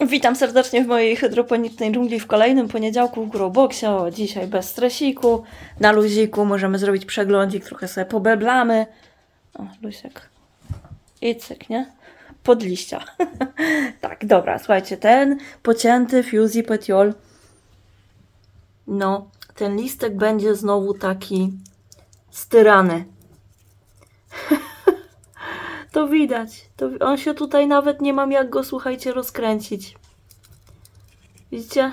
Witam serdecznie w mojej hydroponicznej dżungli w kolejnym poniedziałku w Growboxie. O, dzisiaj bez stresiku, na luziku, możemy zrobić przeglądzik, trochę sobie pobeblamy. O, lusiek. I cyk, nie? Pod liścia. tak, dobra, słuchajcie, ten pocięty Fusey Petiol. No, ten listek będzie znowu taki styrany. To widać. To, on się tutaj nawet nie mam jak go, słuchajcie, rozkręcić. Widzicie?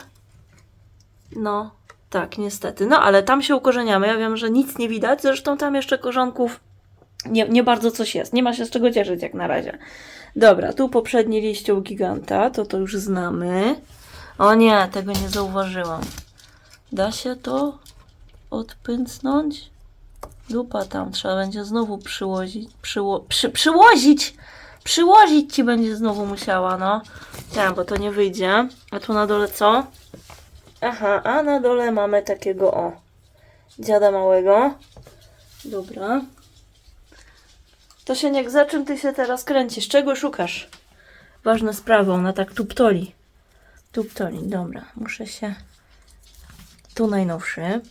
No, tak, niestety. No, ale tam się ukorzeniamy. Ja wiem, że nic nie widać. Zresztą tam jeszcze korzonków nie, nie bardzo coś jest. Nie ma się z czego cieszyć jak na razie. Dobra, tu poprzedni liście u giganta. To to już znamy. O nie, tego nie zauważyłam. Da się to odpyncnąć? Dupa tam, trzeba będzie znowu przyłożyć. Przyło, przy, przyłożyć! Przyłożyć ci będzie znowu musiała, no. Tak, bo to nie wyjdzie. A tu na dole co? Aha, a na dole mamy takiego, o, dziada małego. Dobra. To się niech za czym ty się teraz kręcisz? Czego szukasz? Ważna sprawa, ona tak tuptoli. Tuptoli, dobra. Muszę się... Tu najnowszy.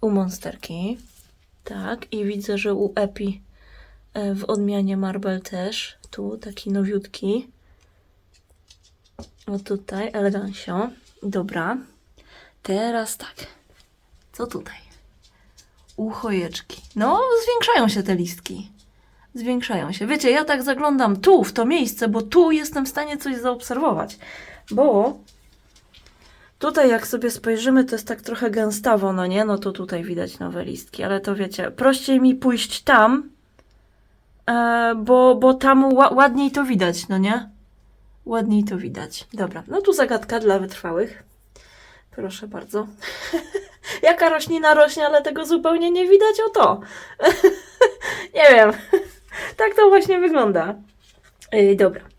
U Monsterki. Tak, i widzę, że u Epi e, w odmianie Marble też. Tu taki nowiutki. O tutaj, elegancio. Dobra. Teraz tak. Co tutaj? U chojeczki. No, zwiększają się te listki. Zwiększają się. Wiecie, ja tak zaglądam tu, w to miejsce, bo tu jestem w stanie coś zaobserwować. Bo Tutaj jak sobie spojrzymy, to jest tak trochę gęstawo, no nie? No to tutaj widać nowe listki, ale to wiecie, prościej mi pójść tam, e, bo, bo tam ła, ładniej to widać, no nie? Ładniej to widać. Dobra, no tu zagadka dla wytrwałych. Proszę bardzo. Jaka roślina rośnie, ale tego zupełnie nie widać, o to. nie wiem. tak to właśnie wygląda. Ej, dobra.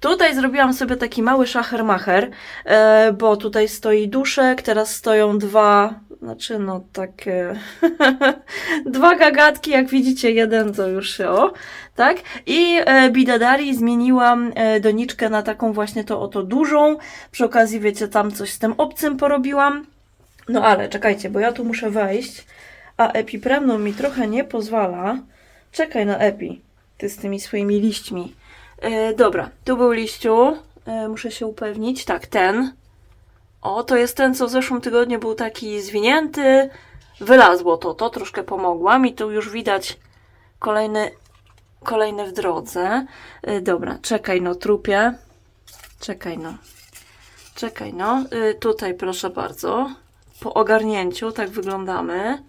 Tutaj zrobiłam sobie taki mały szachermacher, e, bo tutaj stoi duszek, teraz stoją dwa, znaczy no takie, dwa gagatki, jak widzicie, jeden to już o, tak? I e, Bidadari zmieniłam e, doniczkę na taką właśnie to oto dużą, przy okazji wiecie, tam coś z tym obcym porobiłam, no ale czekajcie, bo ja tu muszę wejść, a epipremno mi trochę nie pozwala, czekaj na epi, ty z tymi swoimi liśćmi, E, dobra, tu był liściu. E, muszę się upewnić. Tak, ten. O, to jest ten, co w zeszłym tygodniu był taki zwinięty. Wylazło to, to troszkę pomogłam i tu już widać kolejny, kolejny w drodze. E, dobra, czekaj no, trupie. Czekaj no. Czekaj no. E, tutaj proszę bardzo. Po ogarnięciu tak wyglądamy.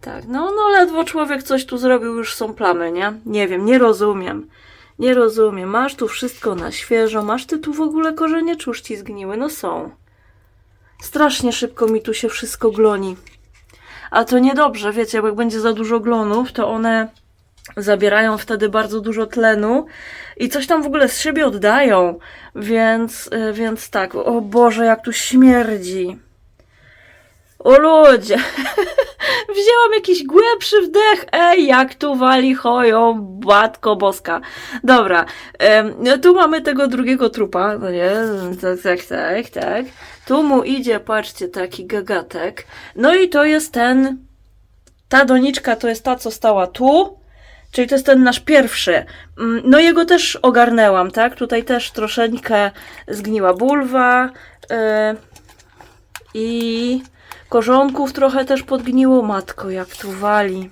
Tak, no, no ledwo człowiek coś tu zrobił, już są plamy, nie? Nie wiem, nie rozumiem. Nie rozumiem. Masz tu wszystko na świeżo. Masz ty tu w ogóle korzenie czuszci zgniły? No są. Strasznie szybko mi tu się wszystko gloni. A to niedobrze, wiecie, jak będzie za dużo glonów, to one zabierają wtedy bardzo dużo tlenu i coś tam w ogóle z siebie oddają. Więc, y, więc tak, o Boże, jak tu śmierdzi. O ludzie, wzięłam jakiś głębszy wdech, ej, jak tu wali choją, batko boska. Dobra, em, no tu mamy tego drugiego trupa, no nie, tak, tak, tak, tak. Tu mu idzie, patrzcie, taki gagatek. No i to jest ten, ta doniczka to jest ta, co stała tu, czyli to jest ten nasz pierwszy. Mm, No jego też ogarnęłam, tak, tutaj też troszeczkę zgniła bulwa, yy, i korzonków trochę też podgniło. Matko, jak tu wali.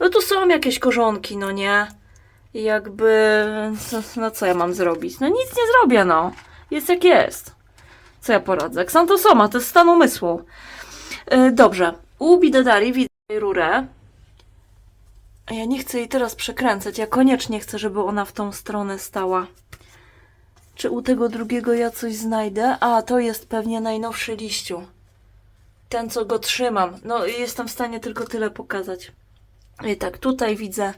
No tu są jakieś korzonki, no nie? Jakby, no, no co ja mam zrobić? No nic nie zrobię, no. Jest jak jest. Co ja poradzę? Ksantosoma, to jest stan umysłu. Yy, dobrze. U Bidadari widzę rurę. Ja nie chcę jej teraz przekręcać. Ja koniecznie chcę, żeby ona w tą stronę stała. Czy u tego drugiego ja coś znajdę? A, to jest pewnie najnowszy liściu. Ten, co go trzymam. No, jestem w stanie tylko tyle pokazać. I tak, tutaj widzę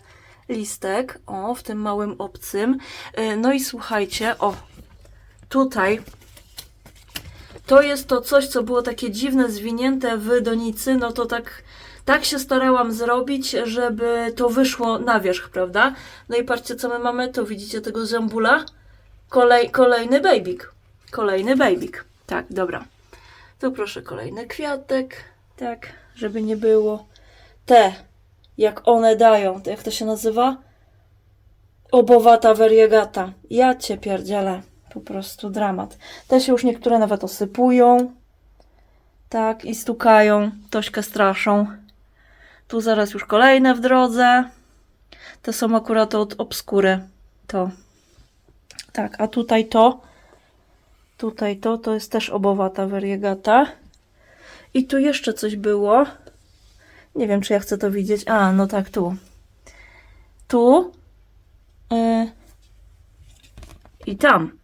listek. O, w tym małym obcym. Yy, No i słuchajcie, o, tutaj to jest to coś, co było takie dziwne, zwinięte w donicy. No to tak, tak się starałam zrobić, żeby to wyszło na wierzch, prawda? No i patrzcie, co my mamy. Tu widzicie tego zębula? Kolej, kolejny bejbik. Kolejny bejbik. Tak, dobra. Tu proszę kolejny kwiatek. Tak, żeby nie było. Te, jak one dają, to jak to się nazywa? Obowata variegata. Ja cię pierdzielę. Po prostu dramat. Te się już niektóre nawet osypują. Tak, i stukają. Tośkę straszą. Tu zaraz już kolejne w drodze. Te są akurat od obskury. To. Tak, a tutaj to. Tutaj to, to jest też obowata variegata. I tu jeszcze coś było. Nie wiem, czy ja chcę to widzieć. A, no tak, tu. Tu. y, I tam.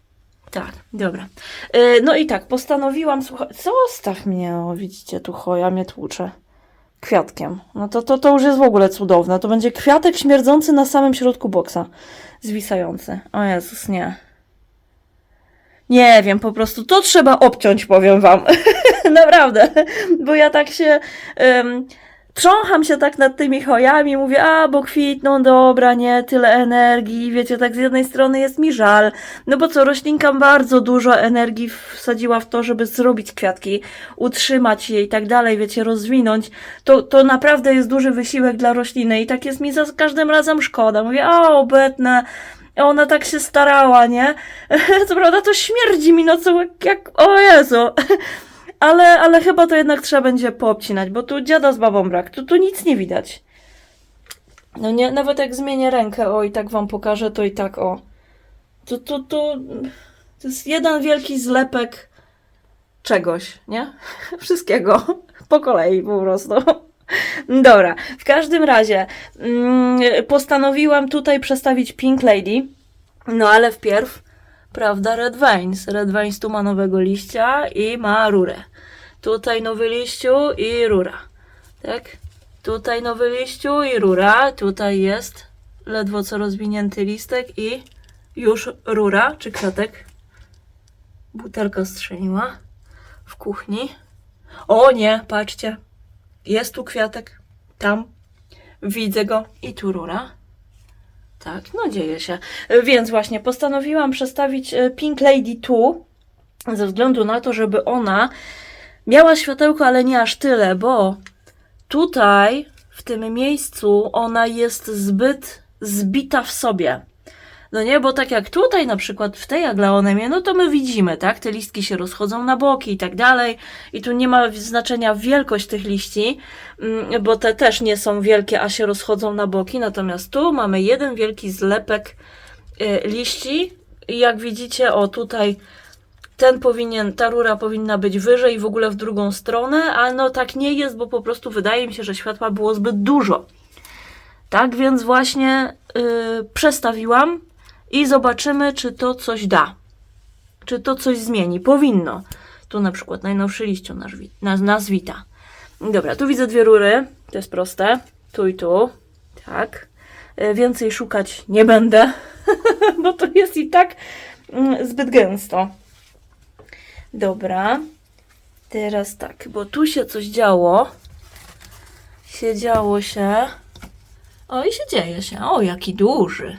Tak, dobra. Y, no i tak, postanowiłam, słuchaj, zostaw mnie, o, widzicie, tu choja mnie tłucze kwiatkiem. No to, to, to już jest w ogóle cudowne. To będzie kwiatek śmierdzący na samym środku boksa. Zwisający. O Jezus, nie. Nie wiem, po prostu to trzeba obciąć, powiem wam. Naprawdę. Bo ja tak się... Um, trzącham się tak nad tymi chojami, mówię, a bo kwitną, dobra, nie, tyle energii, wiecie, tak z jednej strony jest mi żal, no bo co, roślinka bardzo dużo energii wsadziła w to, żeby zrobić kwiatki, utrzymać je i tak dalej, wiecie, rozwinąć, to, to naprawdę jest duży wysiłek dla rośliny i tak jest mi za każdym razem szkoda, mówię, a obetnę, ona tak się starała, nie? Co prawda to śmierdzi mi, no co, jak, o Jezu. Ale, ale chyba to jednak trzeba będzie poobcinać, bo tu dziada z babą brak, tu, tu nic nie widać. No nie, nawet jak zmienię rękę, o i tak wam pokażę, to i tak, o. Tu, tu, tu, to jest jeden wielki zlepek czegoś, nie? Wszystkiego. Po kolei po prostu. Dobra, w każdym razie mm, postanowiłam tutaj przestawić Pink Lady, no ale wpierw, prawda, Red Vines. Red Vines tu ma nowego liścia i ma rurę. Tutaj nowy liściu i rura, tak? Tutaj nowy liściu i rura, tutaj jest ledwo co rozwinięty listek i już rura, czy kwiatek. Butelka strzeliła w kuchni. O nie, patrzcie, jest tu kwiatek, tam, widzę go i tu rura. Tak, no dzieje się. Więc właśnie postanowiłam przestawić e, Pink Lady tu, ze względu na to, żeby ona miała światełko, ale nie aż tyle, bo tutaj, w tym miejscu, ona jest zbyt zbita w sobie. No nie, bo tak jak tutaj na przykład w tej aglaonemie, no to my widzimy, tak? Te listki się rozchodzą na boki i tak dalej. I tu nie ma znaczenia wielkość tych liści, mm, bo te też nie są wielkie, a się rozchodzą na boki. Natomiast tu mamy jeden wielki zlepek y, liści. I jak widzicie, o tutaj ten powinien, ta rura powinna być wyżej w ogóle w drugą stronę, a no tak nie jest, bo po prostu wydaje mi się, że światła było zbyt dużo. Tak więc właśnie yy, przestawiłam i zobaczymy, czy to coś da. Czy to coś zmieni. Powinno. Tu na przykład najnowszy liściu nas, nas wita. Dobra, tu widzę dwie rury. To jest proste. Tu i tu. Tak. Y, Więcej szukać nie będę, bo to jest i tak mm, zbyt gęsto. Dobra. Teraz tak, bo tu się coś działo. Się działo się. O, i się dzieje się. O, jaki duży.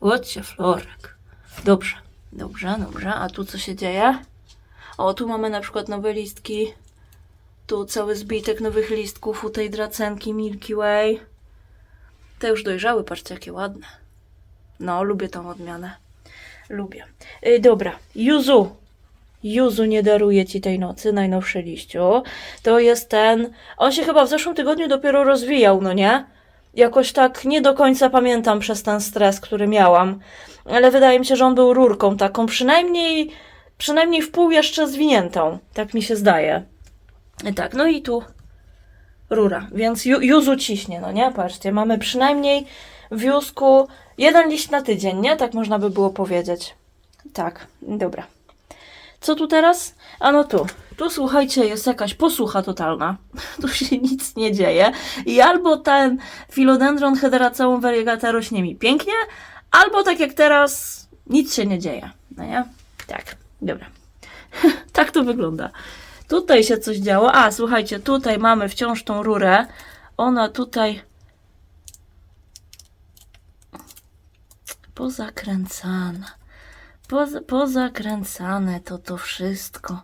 Łocie, florek. Dobrze, dobrze, dobrze. A tu co się dzieje? O, tu mamy na przykład nowe listki. Tu cały zbitek nowych listków u tej dracenki Milky Way. Te już dojrzały, patrzcie jakie ładne. No, lubię tą odmianę. Lubię. Y, dobra, Yuzu. Juzu nie daruje ci tej nocy, najnowszy liściu. To jest ten. On się chyba w zeszłym tygodniu dopiero rozwijał, no nie? Jakoś tak nie do końca pamiętam przez ten stres, który miałam. Ale wydaje mi się, że on był rurką taką, przynajmniej, przynajmniej w pół jeszcze zwiniętą. Tak mi się zdaje. I tak, no i tu rura, więc ju, Juzu ciśnie, no nie? Patrzcie, mamy przynajmniej w jeden liść na tydzień, nie? Tak można by było powiedzieć. Tak, dobra. Co tu teraz? A no tu. Tu słuchajcie, jest jakaś posłucha totalna. Tu się nic nie dzieje. I albo ten philodendron hederaceum variegata rośnie mi pięknie, albo tak jak teraz, nic się nie dzieje. No nie? Tak, dobra. tak to wygląda. Tutaj się coś działo. A, słuchajcie, tutaj mamy wciąż tą rurę. Ona tutaj pozakręcana. Poza, pozakręcane to to wszystko.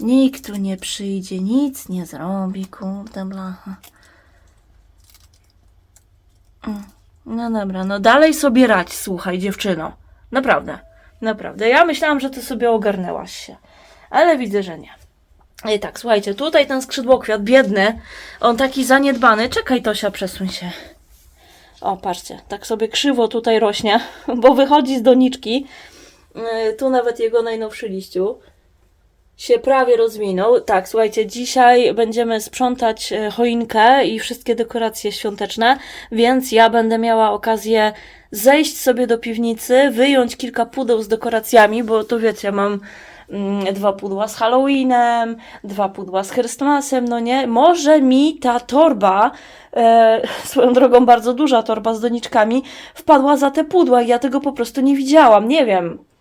Nikt tu nie przyjdzie, nic nie zrobi, kurde blacha. Mm, No dobra, no dalej sobie radź, słuchaj dziewczyno. Naprawdę, naprawdę. Ja myślałam, że ty sobie ogarnęłaś się, ale widzę, że nie. I tak, słuchajcie, tutaj ten skrzydłokwiat, biedny, on taki zaniedbany. Czekaj, Tosia, przesuń się. O, patrzcie, tak sobie krzywo tutaj rośnie, bo wychodzi z doniczki. Yy, Tu nawet jego najnowszy liściu się prawie rozwinął. Tak, słuchajcie, dzisiaj będziemy sprzątać e, choinkę i wszystkie dekoracje świąteczne, więc ja będę miała okazję zejść sobie do piwnicy, wyjąć kilka pudeł z dekoracjami, bo to wiecie, mam mm, dwa pudła z Halloweenem, dwa pudła z Christmasem, no nie? Może mi ta torba, e, swoją drogą bardzo duża torba z doniczkami, wpadła za te pudła i ja tego po prostu nie widziałam, nie wiem.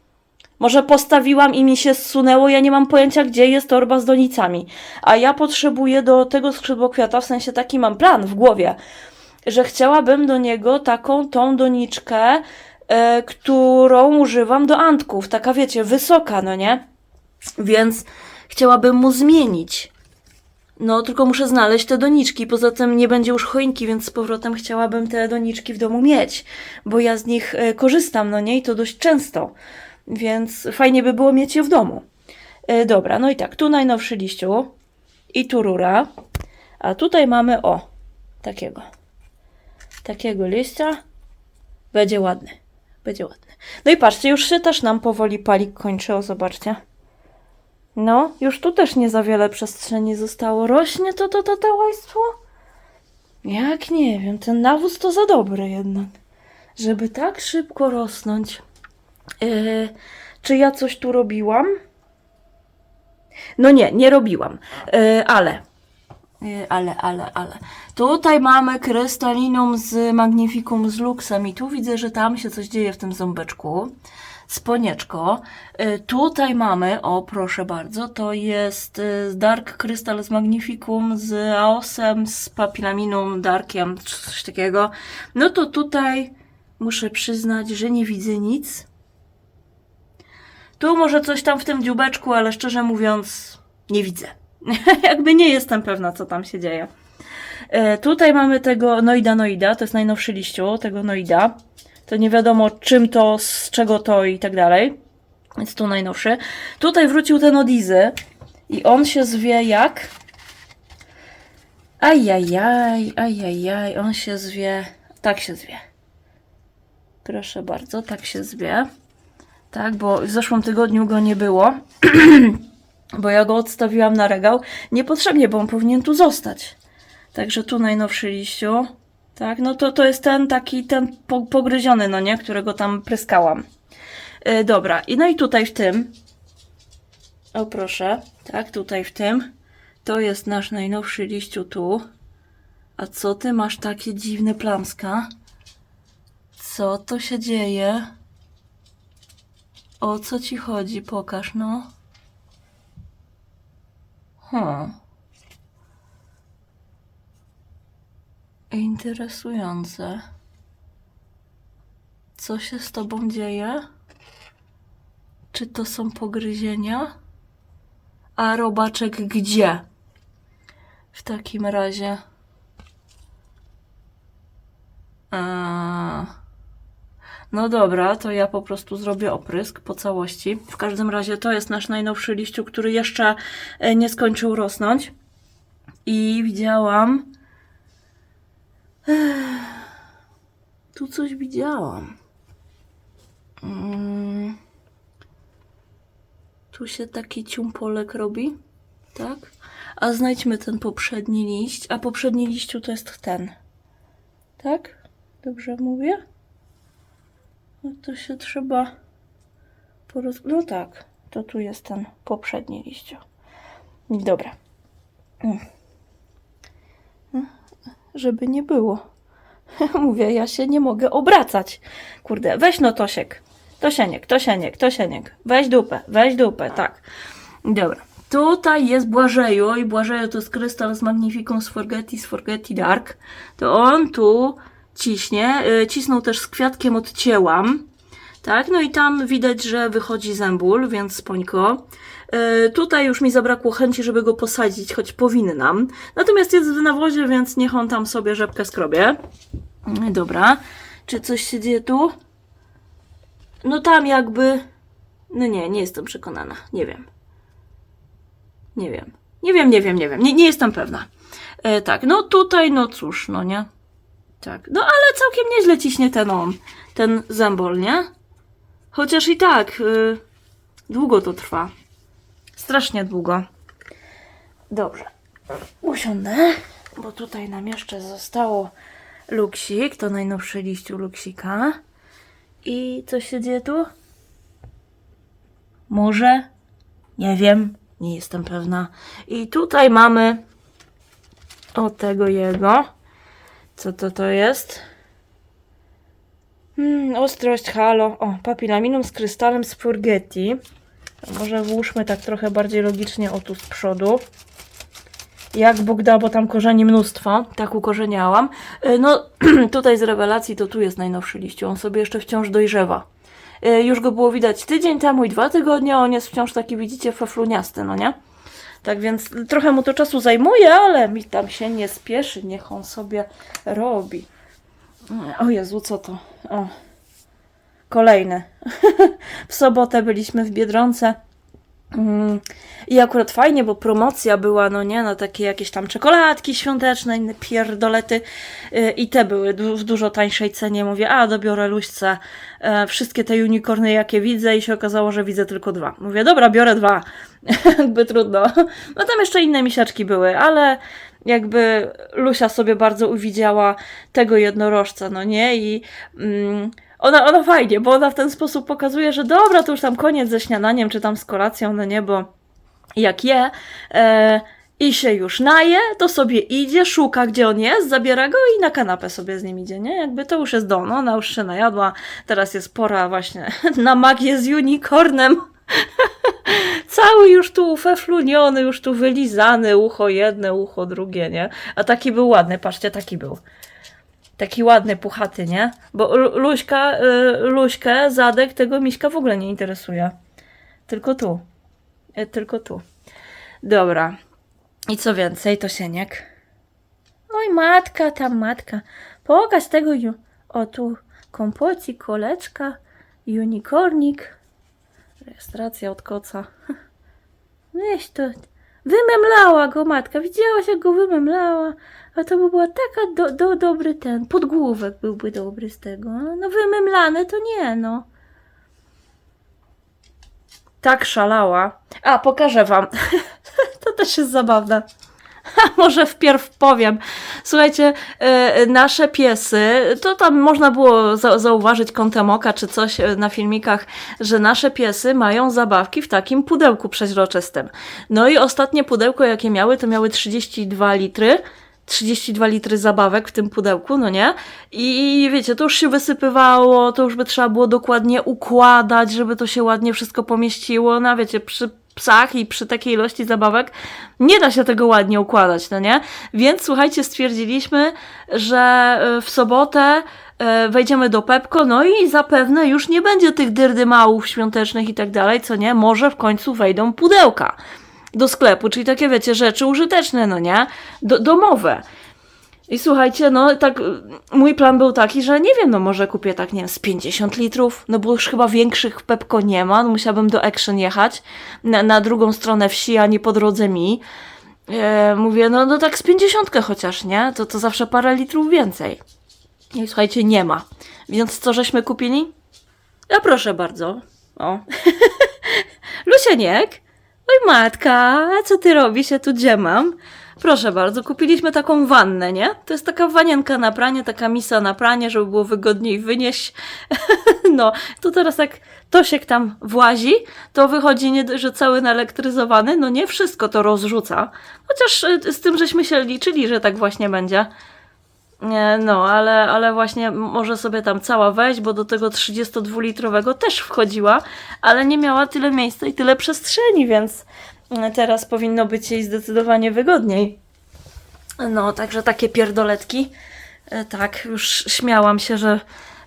Może postawiłam i mi się zsunęło, ja nie mam pojęcia, gdzie jest torba z donicami. A ja potrzebuję do tego skrzydłokwiata, w sensie taki mam plan w głowie, że chciałabym do niego taką tą doniczkę, e, którą używam do antków. Taka wiecie, wysoka, no nie? Więc chciałabym mu zmienić. No, tylko muszę znaleźć te doniczki. Poza tym nie będzie już choinki, więc z powrotem chciałabym te doniczki w domu mieć, bo ja z nich e, korzystam, no nie? I to dość często. Więc fajnie by było mieć je w domu. E, dobra, no i tak, tu najnowszy liściu i tu rura. A tutaj mamy, o, takiego. Takiego liścia. Będzie ładny. Będzie ładny. No i patrzcie, już się też nam powoli palik kończy, o zobaczcie. No, już tu też nie za wiele przestrzeni zostało. Rośnie to to to tałajstwo? Jak nie wiem, ten nawóz to za dobry jednak. Żeby tak szybko rosnąć. Yy, czy ja coś tu robiłam? No nie, nie robiłam, yy, ale. Yy, ale, ale, ale. Tutaj mamy krystalinum z Magnificum z Luxem i tu widzę, że tam się coś dzieje w tym ząbeczku. Sponieczko. Yy, tutaj mamy, o proszę bardzo, to jest yy, Dark Crystal z Magnificum z Aosem, z Papilaminum Darkiem, coś takiego. No to tutaj muszę przyznać, że nie widzę nic. Tu może coś tam w tym dziubeczku, ale szczerze mówiąc, nie widzę. Jakby nie jestem pewna, co tam się dzieje. E, tutaj mamy tego Noida Noida, to jest najnowszy liściu, tego Noida. To nie wiadomo czym to, z czego to i tak dalej. Więc tu najnowszy. Tutaj wrócił ten Odizy i on się zwie jak? Ajajaj, ajajaj, on się zwie, tak się zwie. Proszę bardzo, tak się zwie. Tak, bo w zeszłym tygodniu go nie było, bo ja go odstawiłam na regał. Niepotrzebnie, bo on powinien tu zostać. Także tu najnowszy liściu. Tak, no to, to jest ten taki, ten po, pogryziony, no nie, którego tam pryskałam. Yy, dobra, i no i tutaj w tym. O proszę, tak, tutaj w tym. To jest nasz najnowszy liściu tu. A co ty masz takie dziwne plamska? Co to się dzieje? O co ci chodzi? Pokaż, no. Hmm. Interesujące. Co się z tobą dzieje? Czy to są pogryzienia? A robaczek gdzie? W takim razie. Eee... No dobra, to ja po prostu zrobię oprysk po całości. W każdym razie to jest nasz najnowszy liściu, który jeszcze e, nie skończył rosnąć. I widziałam. Tu coś widziałam. Mm. Tu się taki ciumpolek robi, tak? A znajdźmy ten poprzedni liść. A poprzedni liściu to jest ten. Tak? Dobrze mówię? No to się trzeba poroz... No tak, to tu jest ten poprzedni liściu. Dobra. Mm. No, Żeby nie było. Mówię, ja się nie mogę obracać. Kurde, weź no Tosiek. Tosieniek, Tosieniek, Tosieniek. Weź dupę, weź dupę, tak. Dobra. Tutaj jest Błażeju i Błażeju to jest krystal z Magnificum Sforgeti, Sforgeti Dark. To on tu ciśnie. Y, Cisnął też z kwiatkiem odcięłam. Tak, no i tam widać, że wychodzi zęból, więc spońko. E, tutaj już mi zabrakło chęci, żeby go posadzić, choć powinnam. Natomiast jest w nawozie, więc niech on tam sobie rzepkę skrobie. Dobra. Czy coś się dzieje tu? No tam jakby... No nie, nie jestem przekonana. Nie wiem. Nie wiem. Nie wiem, nie wiem, nie wiem. Nie, nie jestem pewna. E, tak, no tutaj, no cóż, no nie. Tak, no ale całkiem nieźle ciśnie ten on, ten zębol, nie? Chociaż i tak, y, długo to trwa. Strasznie długo. Dobrze. Usiądę, bo tutaj nam jeszcze zostało luksik, to najnowszy liściu luksika. I co się dzieje tu? Może? Nie wiem, nie jestem pewna. I tutaj mamy o tego jego. Co to to jest? Hmm, ostrość halo. O, papilaminum z krystalem spurgetti. To Może włóżmy tak trochę bardziej logicznie o tu z przodu. Jak Bóg da, bo tam korzeni mnóstwo. Tak ukorzeniałam. Y, No, tutaj z rewelacji to tu jest najnowszy liściu. On sobie jeszcze wciąż dojrzewa. Y, Już go było widać tydzień temu i dwa tygodnie. On jest wciąż taki, widzicie, fefluniasty, no nie? Tak więc trochę mu to czasu zajmuje, ale mi tam się nie spieszy. Niech on sobie robi. O Jezu, co to? O. Kolejne. w sobotę byliśmy w Biedronce. Mm, I akurat fajnie, bo promocja była, no nie, na takie jakieś tam czekoladki świąteczne, inne pierdolety y, i te były w dużo tańszej cenie. Mówię, a dobiorę luźce e, wszystkie te unicorny, jakie widzę i się okazało, że widzę tylko dwa. Mówię, dobra, biorę dwa. jakby trudno. No tam jeszcze inne misiaczki były, ale jakby Lusia sobie bardzo uwidziała tego jednorożca, no nie? I mm, ona, ona fajnie, bo ona w ten sposób pokazuje, że dobra, to już tam koniec ze śniadaniem, czy tam z kolacją, no nie, bo jak je e, i się już naje, to sobie idzie, szuka gdzie on jest, zabiera go i na kanapę sobie z nim idzie, nie? Jakby to już jest do, no ona już się najadła, teraz jest pora właśnie na magię z unicornem. Cały już tu ufefluniony, już tu wylizany, ucho jedne, ucho drugie, nie? A taki był ładny, patrzcie, taki był. Taki ładny, puchaty, nie? Bo Lu- Luśka, y, Luśkę, zadek tego miśka w ogóle nie interesuje. Tylko tu. E, tylko tu. Dobra. I co więcej, to sieniek. Oj, matka, tam matka. Pokaż tego. Ju- o, tu kompocik, koleczka, unicornik. Rejestracja od koca. Weź to. Wymemlała go matka. Widziałaś, jak go wymemlała. A to by była taka do, do, dobry ten. Podgłówek byłby dobry z tego. No wymemlane to nie, no. Tak szalała. A, pokażę wam. to też jest zabawne. Może wpierw powiem. Słuchajcie, e, nasze piesy, to tam można było za zauważyć kątem oka czy coś e, na filmikach, że nasze piesy mają zabawki w takim pudełku przeźroczystym. No i ostatnie pudełko, jakie miały, to miały 32 litry. 32 litry zabawek w tym pudełku, no nie? I wiecie, to już się wysypywało, to już by trzeba było dokładnie układać, żeby to się ładnie wszystko pomieściło. No wiecie, przy psach i przy takiej ilości zabawek nie da się tego ładnie układać, no nie? Więc słuchajcie, stwierdziliśmy, że e, w sobotę e, wejdziemy do Pepko, no i zapewne już nie będzie tych dyrdymałów świątecznych i tak dalej, co nie? Może w końcu wejdą pudełka do sklepu, czyli takie, wiecie, rzeczy użyteczne, no nie? Do, domowe. I słuchajcie, no tak, mój plan był taki, że nie wiem, no może kupię tak, nie wiem, z 50 litrów, no bo już chyba większych Pepko nie ma, no musiałabym do Action jechać, na, na drugą stronę wsi, a nie po drodze mi. E, mówię, no, no tak z 50 chociaż, nie? To, to zawsze parę litrów więcej. I słuchajcie, nie ma. Więc co żeśmy kupili? Ja proszę bardzo. O. Lusieniek. Oj matka, a co ty robisz? Ja tu gdzie mam? Proszę bardzo, kupiliśmy taką wannę, nie? To jest taka wanienka na pranie, taka misa na pranie, żeby było wygodniej wynieść. no, to teraz jak Tosiek tam włazi, to wychodzi nie, że cały naelektryzowany, no nie wszystko to rozrzuca. Chociaż y, z tym żeśmy się liczyli, że tak właśnie będzie. No, ale, ale właśnie może sobie tam cała wejść, bo do tego 32-litrowego też wchodziła, ale nie miała tyle miejsca i tyle przestrzeni, więc teraz powinno być jej zdecydowanie wygodniej. No, także takie pierdoletki. E, Tak, już śmiałam się, że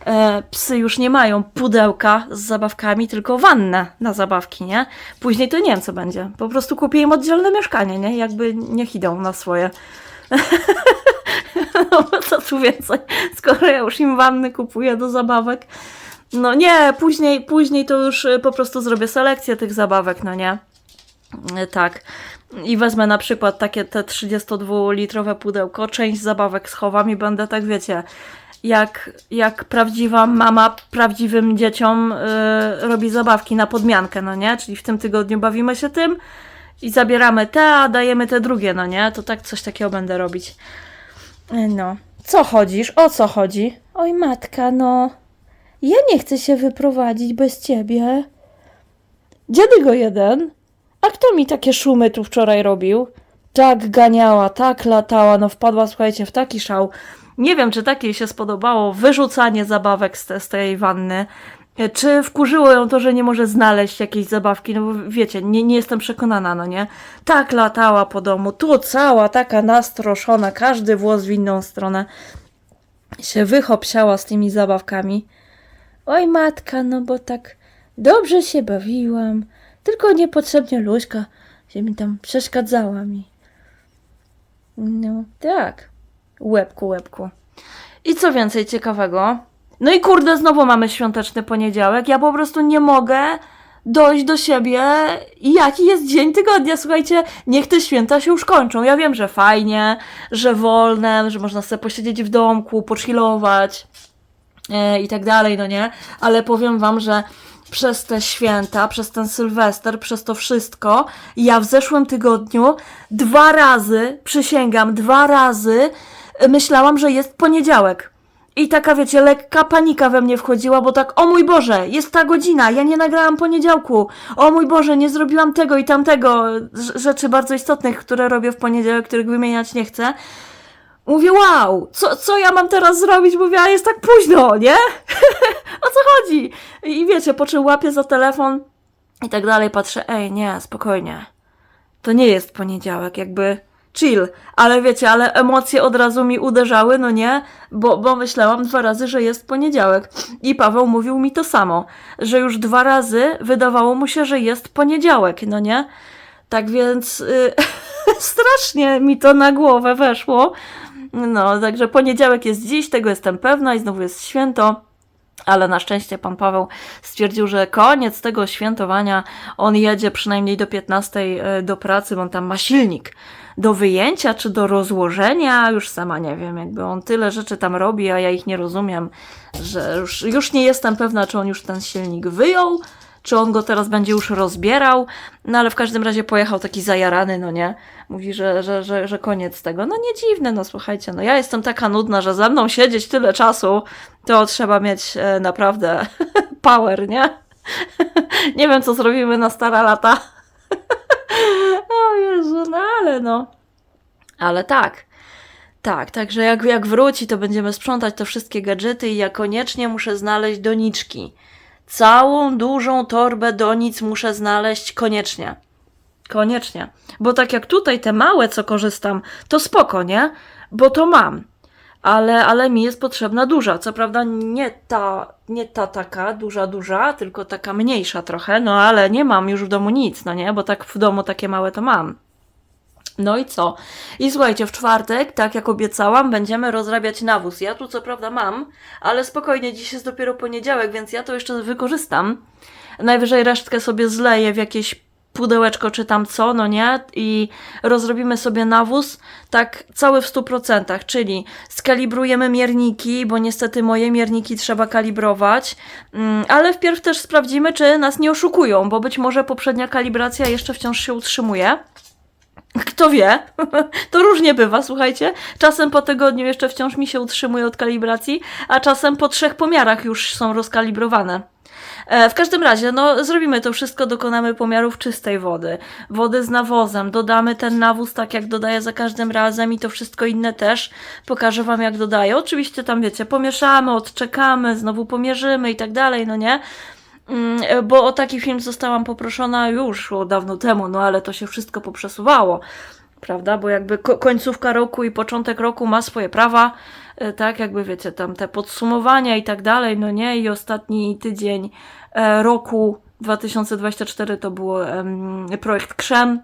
e, psy już nie mają pudełka z zabawkami, tylko wannę na zabawki, nie? Później to nie wiem, co będzie. Po prostu kupię im oddzielne mieszkanie, nie? Jakby niech idą na swoje. no co tu więcej, skoro ja już im wanny kupuję do zabawek. No nie, później, później to już y, po prostu zrobię selekcję tych zabawek, no nie? Tak. I wezmę na przykład takie te 32-litrowe pudełko, część zabawek schowam i będę tak, wiecie, jak, jak prawdziwa mama prawdziwym dzieciom y, robi zabawki na podmiankę, no nie? Czyli w tym tygodniu bawimy się tym i zabieramy te, a dajemy te drugie, no nie? To tak coś takiego będę robić. Y, No. Co chodzisz? O co chodzi? Oj, matka, no. Ja nie chcę się wyprowadzić bez ciebie. Dziadygo jeden. A kto mi takie szumy tu wczoraj robił? Tak ganiała, tak latała, no wpadła, słuchajcie, w taki szał. Nie wiem, czy tak jej się spodobało wyrzucanie zabawek z, te, z tej wanny, e, czy wkurzyło ją to, że nie może znaleźć jakiejś zabawki, no bo wiecie, nie, nie jestem przekonana, no nie? Tak latała po domu, tu cała taka nastroszona, każdy włos w inną stronę się wychopsiała z tymi zabawkami. Oj matka, no bo tak dobrze się bawiłam, tylko niepotrzebnie Luśka się mi tam przeszkadzała mi. No tak, łebku, łebku. I co więcej ciekawego? No i kurde, znowu mamy świąteczny poniedziałek. Ja po prostu nie mogę dojść do siebie, jaki jest dzień tygodnia. Słuchajcie, niech te święta się już kończą. Ja wiem, że fajnie, że wolne, że można sobie posiedzieć w domku, pochillować e, i tak dalej, no nie? Ale powiem wam, że przez te święta, przez ten Sylwester, przez to wszystko, ja w zeszłym tygodniu dwa razy, przysięgam, dwa razy y, myślałam, że jest poniedziałek. I taka, wiecie, lekka panika we mnie wchodziła, bo tak, o mój Boże, jest ta godzina, ja nie nagrałam poniedziałku, o mój Boże, nie zrobiłam tego i tamtego, rz- rzeczy bardzo istotnych, które robię w poniedziałek, których wymieniać nie chcę. Mówię, wow, co, co ja mam teraz zrobić? Mówię, a jest tak późno, nie? o co chodzi? I wiecie, po czym łapię za telefon i tak dalej, patrzę, ej, nie, spokojnie. To nie jest poniedziałek, jakby chill. Ale wiecie, ale emocje od razu mi uderzały, no nie? Bo, bo myślałam dwa razy, że jest poniedziałek. I Paweł mówił mi to samo, że już dwa razy wydawało mu się, że jest poniedziałek, no nie? Tak więc y, strasznie mi to na głowę weszło. No, także poniedziałek jest dziś, tego jestem pewna i znowu jest święto. Ale na szczęście pan Paweł stwierdził, że koniec tego świętowania. On jedzie przynajmniej do 15 e, do pracy, bo on tam ma silnik do wyjęcia czy do rozłożenia. Już sama nie wiem, jakby on tyle rzeczy tam robi, a ja ich nie rozumiem, że już, już nie jestem pewna, czy on już ten silnik wyjął, czy on go teraz będzie już rozbierał. No ale w każdym razie pojechał taki zajarany, no nie? Mówi, że, że, że, że koniec tego. No nie dziwne, no słuchajcie, no ja jestem taka nudna, że ze mną siedzieć tyle czasu, to trzeba mieć e, naprawdę power, nie? nie wiem, co zrobimy na stare lata. o Jezu, no ale no. Ale tak. Tak, także jak, jak wróci, to będziemy sprzątać te wszystkie gadżety i ja koniecznie muszę znaleźć doniczki. Całą dużą torbę donic muszę znaleźć koniecznie. Koniecznie. Bo tak jak tutaj te małe, co korzystam, to spoko, nie? Bo to mam. Ale, ale mi jest potrzebna duża. Co prawda nie ta, nie ta taka duża, duża, tylko taka mniejsza trochę, no ale nie mam już w domu nic, no nie? Bo tak w domu takie małe to mam. No i co? I słuchajcie, w czwartek, tak jak obiecałam, będziemy rozrabiać nawóz. Ja tu co prawda mam, ale spokojnie, dziś jest dopiero poniedziałek, więc ja to jeszcze wykorzystam. Najwyżej resztkę sobie zleję w jakieś pudełeczko czy tam co, no nie? I rozrobimy sobie nawóz tak cały w 100%, czyli skalibrujemy mierniki, bo niestety moje mierniki trzeba kalibrować, mm, ale wpierw też sprawdzimy, czy nas nie oszukują, bo być może poprzednia kalibracja jeszcze wciąż się utrzymuje. Kto wie? To różnie bywa, słuchajcie. Czasem po tygodniu jeszcze wciąż mi się utrzymuje od kalibracji, a czasem po trzech pomiarach już są rozkalibrowane. E, W każdym razie, no, zrobimy to wszystko, dokonamy pomiarów czystej wody, wody z nawozem, dodamy ten nawóz tak, jak dodaję za każdym razem i to wszystko inne też. Pokażę Wam, jak dodaję. Oczywiście tam, wiecie, pomieszamy, odczekamy, znowu pomierzymy i tak dalej, no nie? Mm, e, Bo o taki film zostałam poproszona już dawno temu, no ale to się wszystko poprzesuwało, prawda? Bo jakby ko- końcówka roku i początek roku ma swoje prawa, e, tak, jakby wiecie, tam te podsumowania i tak dalej, no nie, i ostatni tydzień e, roku 2024 to był projekt Krzem,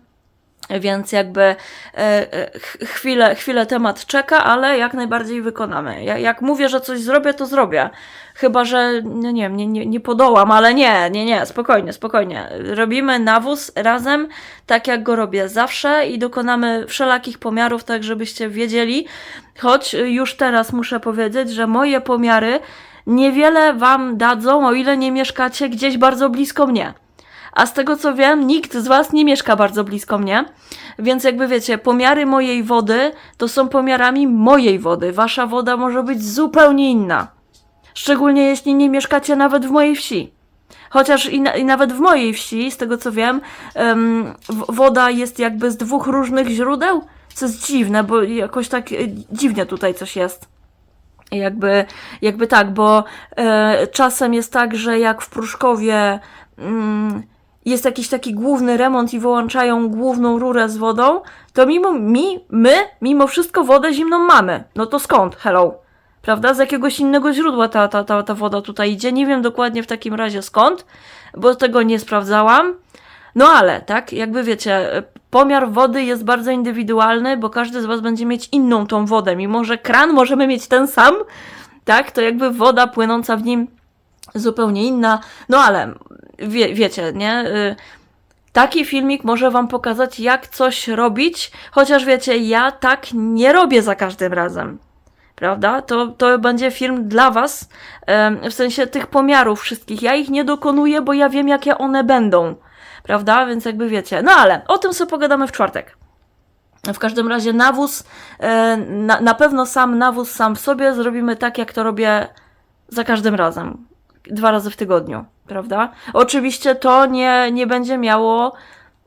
więc jakby e, e, ch- chwilę, chwilę temat czeka, ale jak najbardziej wykonamy. Ja, jak mówię, że coś zrobię, to zrobię. Chyba, że no nie wiem, nie, nie, nie podołam, ale nie, nie, nie, spokojnie, spokojnie. Robimy nawóz razem, tak jak go robię zawsze i dokonamy wszelakich pomiarów, tak żebyście wiedzieli. Choć już teraz muszę powiedzieć, że moje pomiary niewiele wam dadzą, o ile nie mieszkacie gdzieś bardzo blisko mnie. A z tego co wiem, nikt z Was nie mieszka bardzo blisko mnie, więc jakby wiecie, pomiary mojej wody to są pomiarami mojej wody. Wasza woda może być zupełnie inna. Szczególnie jeśli nie mieszkacie nawet w mojej wsi. Chociaż i, na, i nawet w mojej wsi, z tego co wiem, woda jest jakby z dwóch różnych źródeł, co jest dziwne, bo jakoś tak e, dziwnie tutaj coś jest. Jakby, jakby tak, bo e, czasem jest tak, że jak w Pruszkowie mm, jest jakiś taki główny remont i wyłączają główną rurę z wodą, to mimo mi, my, mimo wszystko wodę zimną mamy. No to skąd? Hello. Prawda? Z jakiegoś innego źródła ta, ta, ta, ta woda tutaj idzie. Nie wiem dokładnie w takim razie skąd, bo tego nie sprawdzałam. No ale, tak, jakby wiecie, pomiar wody jest bardzo indywidualny, bo każdy z Was będzie mieć inną tą wodę. Mimo, że kran możemy mieć ten sam, tak, to jakby woda płynąca w nim zupełnie inna. No ale wie, wiecie, nie? Y, Taki filmik może Wam pokazać, jak coś robić, chociaż wiecie, ja tak nie robię za każdym razem. Prawda? To, to będzie film dla Was, w sensie tych pomiarów wszystkich. Ja ich nie dokonuję, bo ja wiem, jakie one będą. Prawda? Więc jakby wiecie. No ale o tym sobie pogadamy w czwartek. W każdym razie nawóz, e, na, na pewno sam nawóz sam w sobie zrobimy tak, jak to robię za każdym razem. Dwa razy w tygodniu, prawda? Oczywiście to nie, nie będzie miało.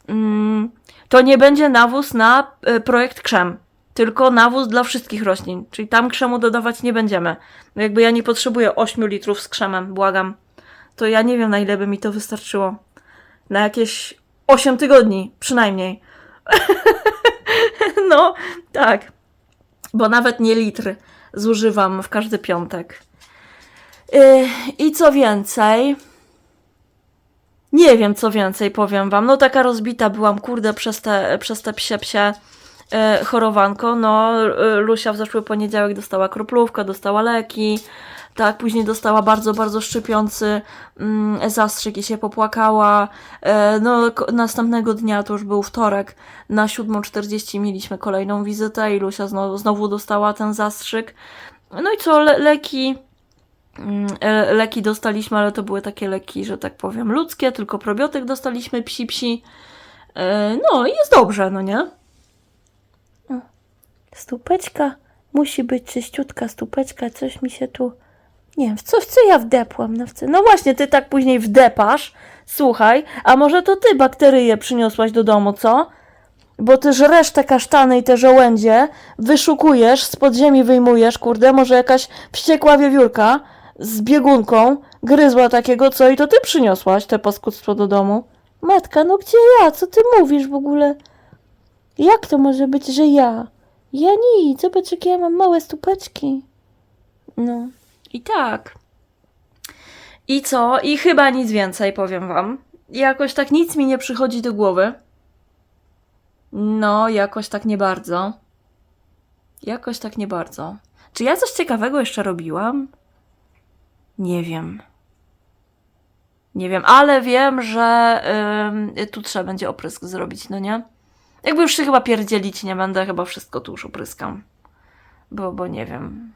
Mm, to nie będzie nawóz na e, projekt krzem, tylko nawóz dla wszystkich roślin. Czyli tam krzemu dodawać nie będziemy. No jakby ja nie potrzebuję 8 litrów z krzemem, błagam. To ja nie wiem, na ile by mi to wystarczyło. Na jakieś 8 tygodni, przynajmniej. no, tak. Bo nawet nie litr zużywam w każdy piątek. Yy, I co więcej. Nie wiem, co więcej powiem wam. No, taka rozbita byłam, kurde, przez te, przez te psie psie yy, chorowanko. No, yy, Lusia w zeszły poniedziałek dostała kroplówkę, dostała leki. Tak, później dostała bardzo, bardzo szczypiący mm, zastrzyk i się popłakała. E, no, następnego dnia, to już był wtorek, na 7.40 mieliśmy kolejną wizytę i Lusia znowu, znowu dostała ten zastrzyk. No i co, le- leki. Mm, e, Leki dostaliśmy, ale to były takie leki, że tak powiem, ludzkie, tylko probiotyk dostaliśmy psi-psi. E, No i jest dobrze, no nie? Stupeczka, musi być czyściutka stupeczka, coś mi się tu... Nie wiem, w coś, co ja wdepłam. No, w co... no właśnie, ty tak później wdepasz. Słuchaj, a może to ty bakteryje przyniosłaś do domu, co? Bo ty żresz kasztany i te żołędzie, wyszukujesz, z podziemi wyjmujesz, kurde, może jakaś wściekła wiewiórka z biegunką gryzła takiego, co i to ty przyniosłaś te paskudztwo do domu. Matka, no gdzie ja? Co ty mówisz w ogóle? Jak to może być, że ja? Ja nic, zobacz jakie ja mam małe stupeczki. No. I tak. I co? I chyba nic więcej, powiem wam. Jakoś tak nic mi nie przychodzi do głowy. No, jakoś tak nie bardzo. Jakoś tak nie bardzo. Czy ja coś ciekawego jeszcze robiłam? Nie wiem. Nie wiem, ale wiem, że ym, tu trzeba będzie oprysk zrobić, no nie? Jakby już się chyba pierdzielić nie będę, chyba wszystko tu już opryskam. Bo, bo nie wiem.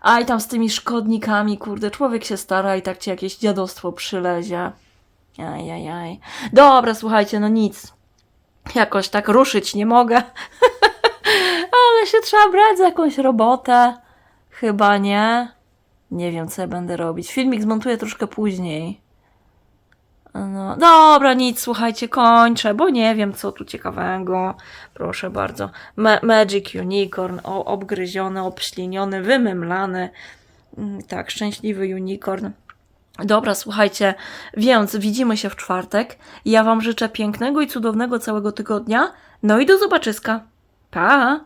A i tam z tymi szkodnikami, kurde, człowiek się stara i tak ci jakieś dziadostwo przylezie. Ajajaj. Dobra, słuchajcie, no nic. Jakoś tak ruszyć nie mogę. Ale się trzeba brać za jakąś robotę. Chyba nie. Nie wiem, co ja będę robić. Filmik zmontuję troszkę później. No, dobra, nic, słuchajcie, kończę, bo nie wiem, co tu ciekawego. Proszę bardzo. Ma Magic Unicorn, o, obgryziony, obśliniony, wymymlany. Mm, Tak, szczęśliwy unicorn. Dobra, słuchajcie, więc widzimy się w czwartek. Ja Wam życzę pięknego i cudownego całego tygodnia. No i do zobaczyska. Pa!